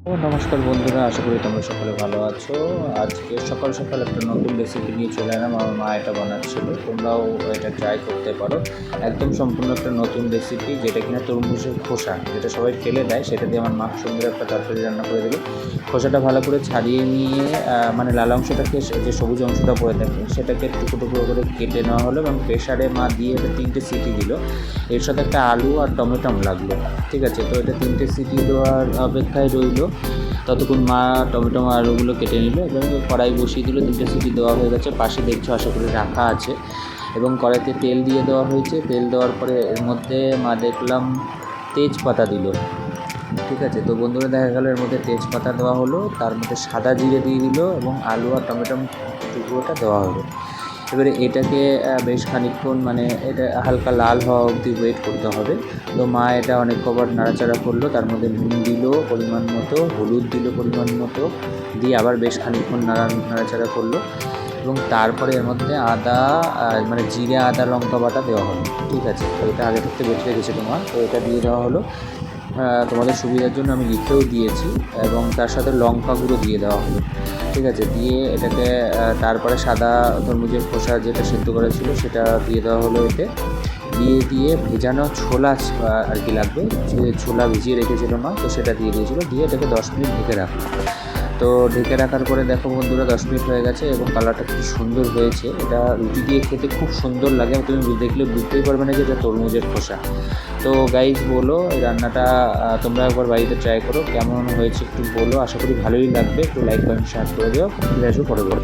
নমস্কার বন্ধুরা, আশা করি তোমরা সকলে ভালো আছো। আজকে সকাল সকাল একটা নতুন রেসিপি নিয়ে চলে এলাম, আমার মা এটা বানাচ্ছিল। তোমরাও এটা ট্রাই করতে পারো। একদম সম্পূর্ণ একটা নতুন রেসিপি যেটা কিনা তরমুজের খোসা, যেটা সবাই ফেলে দেয়, সেটা দিয়ে আমার মা সুন্দর একটা তরকারি রান্না করে দিল। খোসাটা ভালো করে ছাড়িয়ে নিয়ে মানে লাল অংশটাকে, যে সবুজ অংশটা পড়ে থাকে, সেটাকে টুকরো টুকরো করে কেটে নেওয়া হলো এবং প্রেশারে মা দিয়ে এটা তিনটে সিটি দিল। এর সাথে একটা আলু আর টমেটোম লাগল, ঠিক আছে? তো এটা তিনটে সিটি দেওয়ার অপেক্ষায় রইল। ততক্ষণ মা টমেটো আলুগুলো কেটে নিল এবং কড়াই বসিয়ে দিল, তিনটে সিটি দেওয়া হয়ে গেছে। পাশে দেখছ, আশা করি রাখা আছে। এবং কড়াইতে তেল দিয়ে দেওয়া হয়েছে। তেল দেওয়ার পরে এর মধ্যে মা দেখলাম তেজপাতা দিল। ঠিক আছে, তো বন্ধুরা দেখা গেল, এর মধ্যে তেজপাতা দেওয়া হলো, তার মধ্যে সাদা জিরে দিয়ে দিল এবং আলু আর টমেটো টুকরোটা দেওয়া হলো। এবারে এটাকে বেশ খানিকক্ষণ মানে এটা হালকা লাল হওয়া অবধি ওয়েট করতে হবে। তো মা এটা অনেক কবার নাড়াচাড়া করল, তার মধ্যে নুন দিল পরিমাণ মতো, হলুদ দিল পরিমাণ মতো, দিয়ে আবার বেশ খানিকক্ষণ নাড়া, নাড়াচাড়া করল। এবং তারপরে এর মধ্যে আদা মানে জিরে, আদা, লঙ্কা বাটা দেওয়া হলো। ঠিক আছে তো এটা আগে থেকে বেটে রেখেছে তোমার। তো এটা দিয়ে দেওয়া হলো। তোমাদের সুবিধার জন্য আমি লিখেও দিয়েছি এবং তার সাথে লঙ্কা গুঁড়ো দিয়ে দেওয়া হলো। ঠিক আছে? দিয়ে এটাকে তারপরে সাদা তরমুজের খোসা যেটা সিদ্ধ করা ছিল সেটা দিয়ে দেওয়া হলো এতে। দিয়ে দিয়ে ভেজানো ছোলা আর কি লাগবে? যে ছোলা ভিজিয়ে রেখেছিল মা, তো সেটা দিয়ে দিয়েছিলো। দিয়ে এটাকে দশ মিনিট ঢেকে রাখল তো ঢেকে রাখার পরে দেখো বন্ধুরা, দশ মিনিট হয়ে গেছে এবং কালারটা খুব সুন্দর হয়েছে। এটা রুটি দিয়ে খেতে খুব সুন্দর লাগে, তুমি দেখলে বুঝতেই পারবে না যে এটা তরমুজের খোসা। তো গাইজ বলো, এই রান্নাটা তোমরা একবার বাড়িতে ট্রাই করো, কেমন হয়েছে একটু বলো, আশা করি ভালোই লাগবে। একটু লাইক কমেন্ট শেয়ার করে দিও, ফিরে আসব পরে বলো